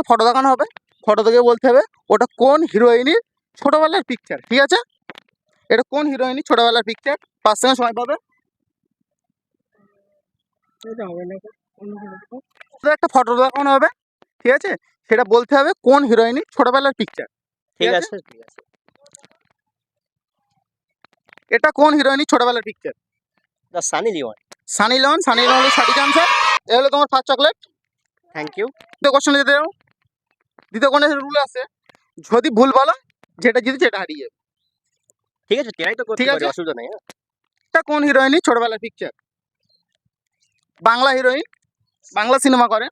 একটা ফটো দেখানো হবে। ফটো দেখে বলতে হবে ওটা কোন হিরোইনের ছোটবেলার পিকচার ঠিক আছে? এটা কোন হিরোইনের ছোটবেলার পিকচার পাঁচ সেকেন্ড সময় পাবে। একটা ফটো দেখানো হবে ঠিক আছে? সেটা বলতে হবে কোন হিরোইনের ছোটবেলার পিকচার ঠিক আছে? ঠিক আছে। এটা কোন হিরোইনের ছোটবেলার picture Sunny Leone Sunny Leone Sunny লিওনের সঠিক আনসার এ হলো তোমার first chocolate thank you question যেতে যাও দ্বিতীয় কোশ্চেন রুল আছে যদি ভুল বলো যেটা জিতে সেটা হারিয়ে যাবে। ঠিক আছে ট্রাই তো ঠিক আছে। অসুবিধা নেই হ্যাঁ। এটা কোন হিরোইনের ছোটবেলার picture Bangla heroine Bangla cinema করে।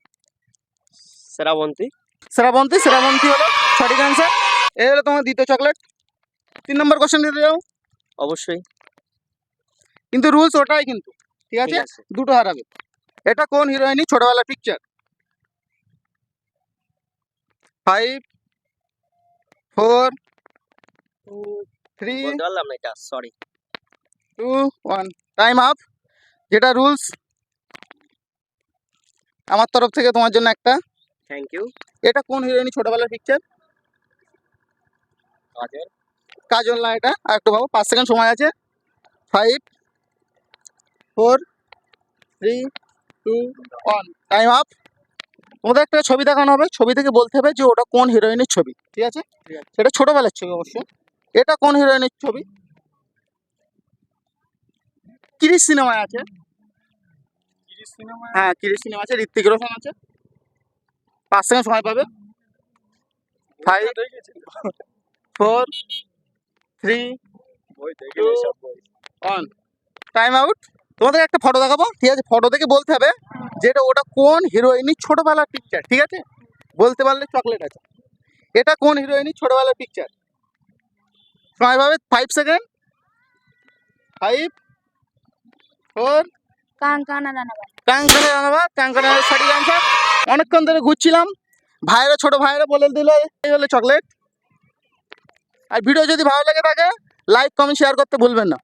শ্রাবন্তী। শ্রাবন্তী শ্রাবন্তী হলো সঠিক অ্যান্সার এই হলো তোমার দ্বিতীয় চকলেট তিন নম্বর কোশ্চেন দিতে যাও। অবশ্যই। কিন্তু রুলস ওটাই কিন্তু ঠিক আছে? দুটো হারাবে। এটা কোন হিরোইনই ছোটবেলার পিকচার ফাইভ ফোর থ্রি এটা sorry two one time up যেটা রুলস আমার তরফ থেকে তোমার জন্য একটা। থ্যাংক ইউ এটা কোন হিরোইনই ছোটবেলার পিকচার কাজল। কাজল না এটা আর একটু ভাবো পাঁচ সেকেন্ড সময় আছে। Five four three two one time up তোমাদের একটা ছবি দেখানো হবে ছবি থেকে বলতে হবে যে ওটা কোন হিরোইনের ছবি ঠিক আছে। সেটা ছোটবেলার ছবি অবশ্যই এটা কোন হিরোইনের ছবি? কিরিশ সিনেমায় আছে। হ্যাঁ কিরিশ সিনেমা আছে ঋত্বিক রোশন আছে। পাঁচ সেকেন্ড সময় পাবে। Five four three on time out তোমাদের একটা ফটো দেখাবো ঠিক আছে? ফটো দেখে বলতে হবে যেটা ওটা কোন হিরোইনের ছোটবেলার পিকচার ঠিক আছে? বলতে পারলে চকলেট আছে। এটা কোন হিরোইনের ছোটবেলার পিকচার সময় পাবে? Five second five four Kangana Ranaut Kangana Ranaut Kangana সঠিক অ্যান্সার অনেকক্ষণ ধরে ঘুরছিলাম। ভাইরা ছোট ভাইরা বলে দিল এই হলো চকলেট আর ভিডিও যদি ভালো লেগে থাকে লাইক কমেন্ট শেয়ার করতে ভুলবেন না।